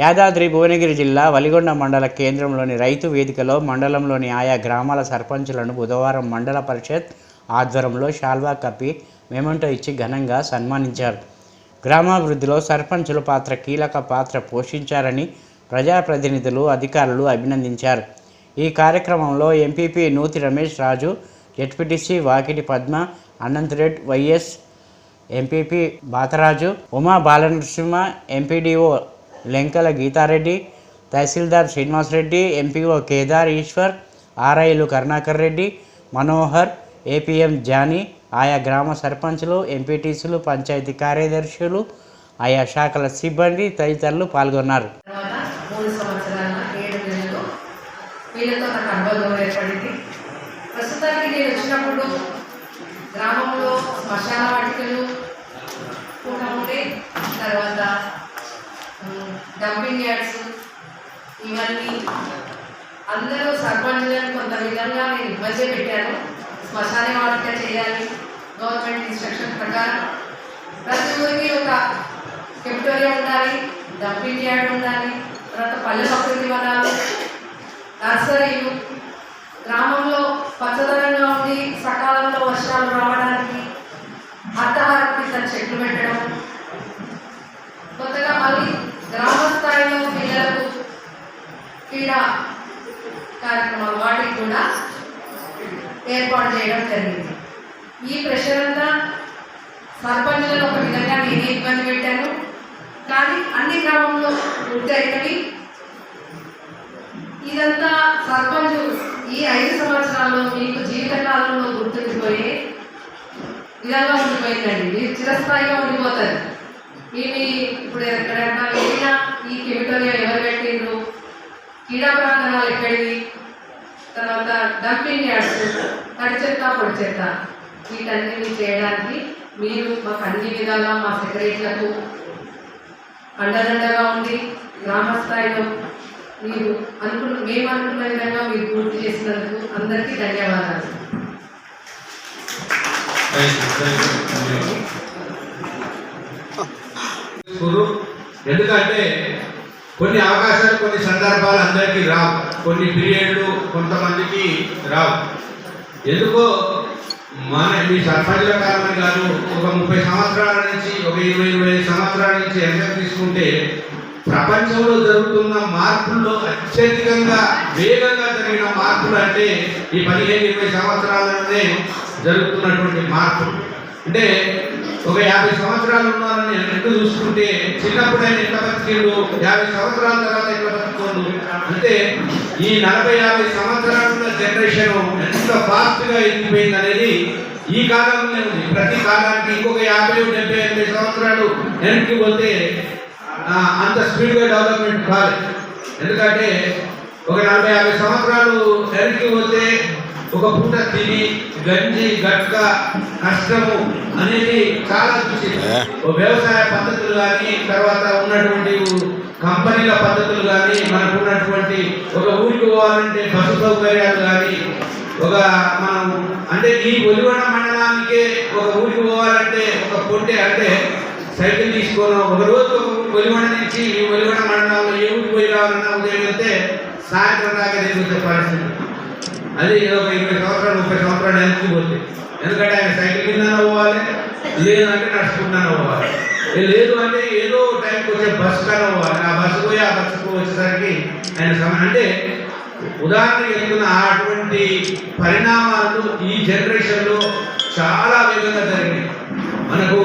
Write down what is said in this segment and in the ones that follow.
యాదాద్రి భువనగిరి జిల్లా వలిగొండ మండల కేంద్రంలోని రైతు వేదికలో మండలంలోని ఆయా గ్రామాల సర్పంచులను బుధవారం మండల పరిషత్ ఆధ్వర్యంలో శాల్వా కప్పి మెమంటో ఇచ్చి ఘనంగా సన్మానించారు. గ్రామాభివృద్ధిలో సర్పంచుల పాత్ర కీలక పాత్ర పోషించారని ప్రజాప్రతినిధులు అధికారులు అభినందించారు. ఈ కార్యక్రమంలో MPP Nuthi Ramesh Raju ZPTC Vakiti Padma అనంతరెడ్ vice MPP Batharaju Uma Balanarasimha MPDO Lenkala Geethareddy tahsildar Srinivasareddy MPO Kedar Eshwar ఆర్ఐలు Karunakar Reddy Manohar APM Jani ఆయా గ్రామ సర్పంచులు ఎంపీటీసీలు పంచాయతీ కార్యదర్శులు ఆయా శాఖల సిబ్బంది తదితరులు పాల్గొన్నారు. వీళ్ళతో నాకు అనుబంధం ఏర్పడింది. ప్రస్తుతానికి నేను వచ్చినప్పుడు గ్రామంలో శ్మశాన వాటికలు కూడా ఉండే తర్వాత డంపింగ్ యార్డ్స్ ఇవన్నీ అందరూ సర్పంచులను కొంత విధంగా నేను ఇబ్బంది పెట్టాను. శ్మశాన వాటిక చేయాలి గవర్నమెంట్ ఇన్స్ట్రక్షన్ ప్రకారం. ప్రతి ఊరికి ఒక కెప్టోరియా ఉండాలి డంపింగ్ యార్డ్ ఉండాలి తర్వాత పల్లె ప్రకృతి వనాలు నర్సరీలు గ్రామంలో పచ్చదనంగా ఉండి సకాలంలో వర్షాలు రావడానికి అర్ధహారతి చెట్లు పెట్టడం. కొత్తగా మళ్ళీ గ్రామ స్థాయిలో పిల్లలకు క్రీడా కార్యక్రమాలు వాటికి కూడా ఏర్పాటు చేయడం జరిగింది. ఈ ప్రెషర్ అంతా సర్పంచులను ఒక విధంగా నేనే ఇబ్బంది పెట్టాను. కానీ అన్ని గ్రామంలో పూర్తయినవి ఇదంతా సర్పంచ్ ఈ ఐదు సంవత్సరాల్లో మీకు జీవితకాలంలో గుర్తుండిపోయే విధంగా ఉండిపోయిందండి. మీరు చిరస్థాయిగా ఉండిపోతారు. మేము ఇప్పుడు ఎక్కడైనా వెళ్ళినా ఈ కెమిటోరియా క్రీడా ప్రాంగణాలు ఎక్కడివి? తర్వాత డంపింగ్ యార్డ్స్ తడి చెత్త పొడి చెత్త. వీటన్నిటిని చేయడానికి మీరు మాకు అన్ని విధాలా మా సెక్రటరీలకు అండదండగా ఉండి గ్రామ స్థాయిలో మీరు అనుకున్న మేము అనుకున్న విధంగా మీరు పూర్తి చేసినందుకు అందరికీ ధన్యవాదాలు. ఎందుకంటే కొన్ని అవకాశాలు కొన్ని సందర్భాలు అందరికీ రావు. కొన్ని పీరియడ్లు కొంతమందికి రావు. ఎందుకో మన మీ సర్పంచుల కారణం కాదు ఒక ముప్పై సంవత్సరాల నుంచి ఒక ఇరవై ఇరవై ఐదు సంవత్సరాల నుంచి ఎంత తీసుకుంటే ప్రపంచంలో జరుగుతున్న మార్పుల్లో అత్యధికంగా వేగంగా జరిగిన మార్పులు అంటే ఈ పదిహేను ఇరవై సంవత్సరాలనే జరుగుతున్నటువంటి మార్పులు. అంటే ఒక యాభై సంవత్సరాలు ఉన్నారని ఎంత చూసుకుంటే చిన్నప్పుడు ఆయన ఎట్లా బతికిండు? యాభై సంవత్సరాల తర్వాత ఎట్లా బతుకుండు అంటే ఈ నలభై యాభై సంవత్సరాల జనరేషన్ ఎంత ఫాస్ట్గా ఎదిగిపోయింది అనేది ఈ కాలంలో ఉంది. ప్రతి కాలానికి ఇంకొక యాభై డెబ్బై ఎనభై సంవత్సరాలు వెనక్కి పోతే అంత స్పీడ్గా డెవలప్మెంట్ కాదు ఎందుకంటే ఒక నలభై యాభై సంవత్సరాలు వెనక్కి పోతే ఒక పూట తిని గంజి గట్క కష్టము అనేది చాలా చూసింది. ఓ వ్యవసాయ పద్ధతులు కానీ తర్వాత ఉన్నటువంటి కంపెనీల పద్ధతులు కానీ మనకు ఉన్నటువంటి ఒక ఊరికి పోవాలంటే బస్సు సౌకర్యాలు కానీ ఒక మనం అంటే ఈ ఒలివడ మండలానికే ఒక ఊరికి పోవాలంటే ఒక పొట్టే అంటే సైకిల్ తీసుకొని ఒక రోజు ఒలివడ నుంచి ఈ ఒలివడ మండలంలో ఏ ఊరికి పోయి రావాలన్నా ఉదయం వెళ్తే సాయంత్రం దాకా తిరిగి పరిస్థితి అది ఒక ఇరవై సంవత్సరాలు ముప్పై సంవత్సరాలు వెనక్కి ఎందుకంటే ఆయన సైకిల్ కింద పోవాలి లేదంటే నడుచుకుంటానే పోవాలి. లేదు అంటే ఏదో టైంకి వచ్చే బస్సు కానీ పోవాలి. ఆ బస్సు పోయి ఆ బస్సుకు వచ్చేసరికి ఆయన సమయం అంటే ఉదాహరణకి వెళ్తున్న అటువంటి పరిణామాలు ఈ జనరేషన్లో చాలా వేగంగా జరిగినాయి. మనకు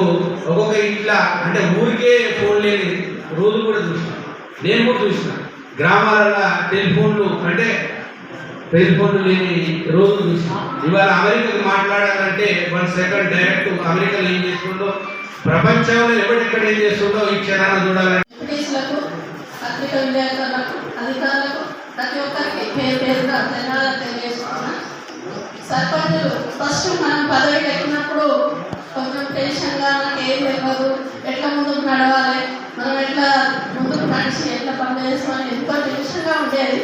ఒక్కొక్క ఇంట్లో అంటే ఊరికే ఫోన్ లేని రోజు కూడా చూసిన. నేను కూడా చూసిన. గ్రామాలలో టెలిఫోన్లు అంటే టెలిఫోన్లు లేని రోజు చూసాం ఇవాళ అమెరికాకి మాట్లాడాలంటే వన్ సెకండ్ డైరెక్ట్ అమెరికాలో ఏం చేస్తుండో ప్రపంచంలో ఎవరెక్కడ ఏం చేస్తుండో ఈ క్షణాన్ని చూడాలంటే. అధికారులకు ప్రతి ఒక్కరికి పేరు పేరుగా ధన్యవాదాలు తెలియజేసుకున్నా సర్పంచులు ఫస్ట్ మనం పదవికి ఎక్కినప్పుడు కొంచెం టెన్షన్గా మనకి ఏం తెలియదు ఎట్లా ముందుకు నడవాలి? మనం ఎట్లా ముందుకు నడిచి ఎట్లా పని చేసుకోవాలి ఎంతో టెన్షన్గా ఉండేది.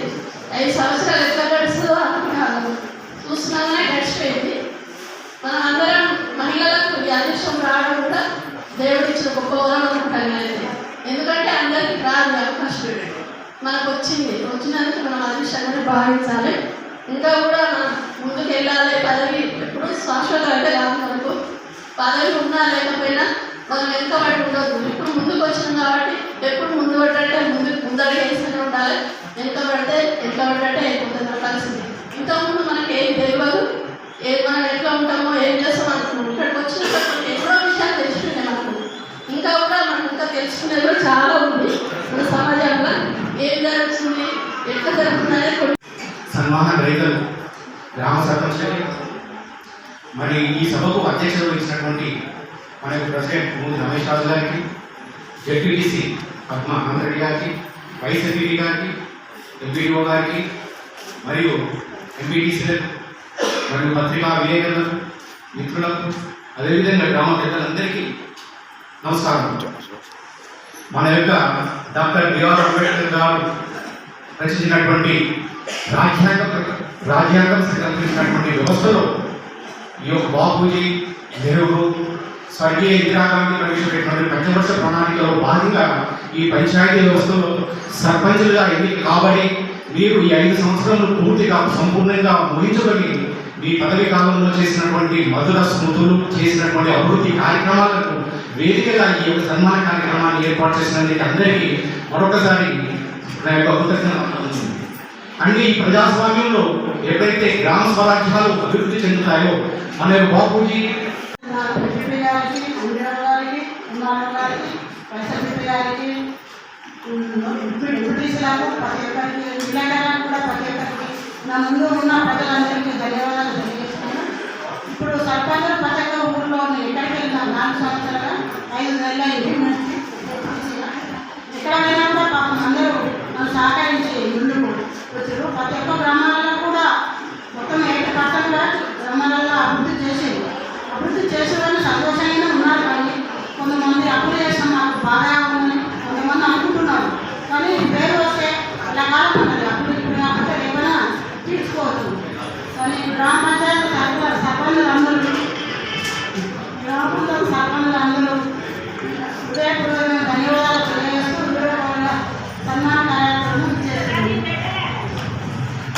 ఐదు సంవత్సరాలు ఎట్లా గడుస్తుందో అర్థం కాదు. గడిచిపోయింది. మనం అందరం మహిళలకు ఈ అదృష్టం రావడం కూడా దేవుడిచ్చిన గొప్ప వరం అనుకుంటాను ఎందుకంటే అందరికి రాదు అవకాశం. మనకు వచ్చింది. వచ్చినందుకు మనం అదృష్టంగా భావించాలి. ఇంకా కూడా మనం ముందుకు వెళ్ళాలి. పదవి ఎప్పుడు శాశ్వత అయితే కాదు మనకు. పదవి ఉన్నా లేకపోయినా మనం ఎంత పడి ఉండదు ఇప్పుడు ముందుకు వచ్చినాం కాబట్టి ఎప్పుడు ముందు పడ్డంటే ముందు ముందర వేస్తూనే ఉండాలి. ఎంత పడితే వెనుకబడితే పడితే అయిపోతుంది మన పరిస్థితి. ఇంతకుముందు మనకి ఏం తెలియదు. ఏ మనం ఎట్లా ఉంటామో ఏం చేస్తామో అనుకున్నాం. ఇక్కడికి వచ్చినప్పుడు మనకి ఎన్నో విషయాలు తెలుసుకునే మనకు. ఇంకా కూడా మనం ఇంకా తెలుసుకునేది కూడా చాలా ఉంది. మన సమాజంలో ఏం జరుగుతుంది ఎట్లా జరుగుతున్నాయని సన్మాన రైతులు గ్రామ సర్పంచ్ మరి ఈ సభకు అధ్యక్షత వహించినటువంటి మన యొక్క ప్రెసిడెంట్ మూడు రమేష్ రాజు గారికి జడ్పీటీసీ పద్మ ఆనందరెడ్డి గారికి వైస్ ఎంపీడీ గారికి ఎంపీడీఓ గారికి మరియు ఎంపీటీసీలకు మరియు పత్రికా విలేకరులకు మిత్రులకు అదేవిధంగా గ్రామ పెద్దలందరికీ నమస్కారం. మన యొక్క డాక్టర్ బిఆర్ అంబేద్కర్ గారు రచించినటువంటి రాజ్యాంగ రాజ్యాంగం సంకల్పించినటువంటి వ్యవస్థలో ఈ యొక్క బాపూజీ నెహ్రూ స్వర్గీయ ఇందిరాగాంధీ ప్రవేశపెట్టినటువంటి పంచవర్ష ప్రణాళికలో భాగంగా ఈ పంచాయతీ వ్యవస్థలో సర్పంచులుగా ఎన్నిక కాబడి మీరు ఈ ఐదు సంవత్సరాలు పూర్తిగా సంపూర్ణంగా ముగించుకొని మీ పదవి కాలంలో చేసినటువంటి మధుర స్మృతులు చేసినటువంటి అభివృద్ధి కార్యక్రమాలకు వేదికగా ఈ యొక్క సన్మాన కార్యక్రమాన్ని ఏర్పాటు చేసినందుకు అందరికీ మరొకసారి నా యొక్క కృతజ్ఞత అంటే ఈ ప్రజాస్వామ్యంలో ఎప్పుడైతే గ్రామ స్వరాజ్యాలు అభివృద్ధి చెందుతాయో మన బాపూజీ రామారావు గారికి వైఎస్ఆర్సీపీ గారికి బ్రిటిష్లకు ప్రతి ఒక్కరికి కూడా ప్రతి నా ముందు ఉన్న ప్రజలందరికీ ధన్యవాదాలు తెలియజేస్తున్నాను ఇప్పుడు సర్పంచ్ ప్రతి ఒక్క ఊళ్ళో ఎక్కడికి వెళ్ళినా నాలుగు సంవత్సరాలు ఐదు నెలలు సో నేను గ్రామ పంచాయతీ సర్వ సర్పంచులు అందరూ గ్రామ పంచాయతీ అందరూ హృదయపూర్వక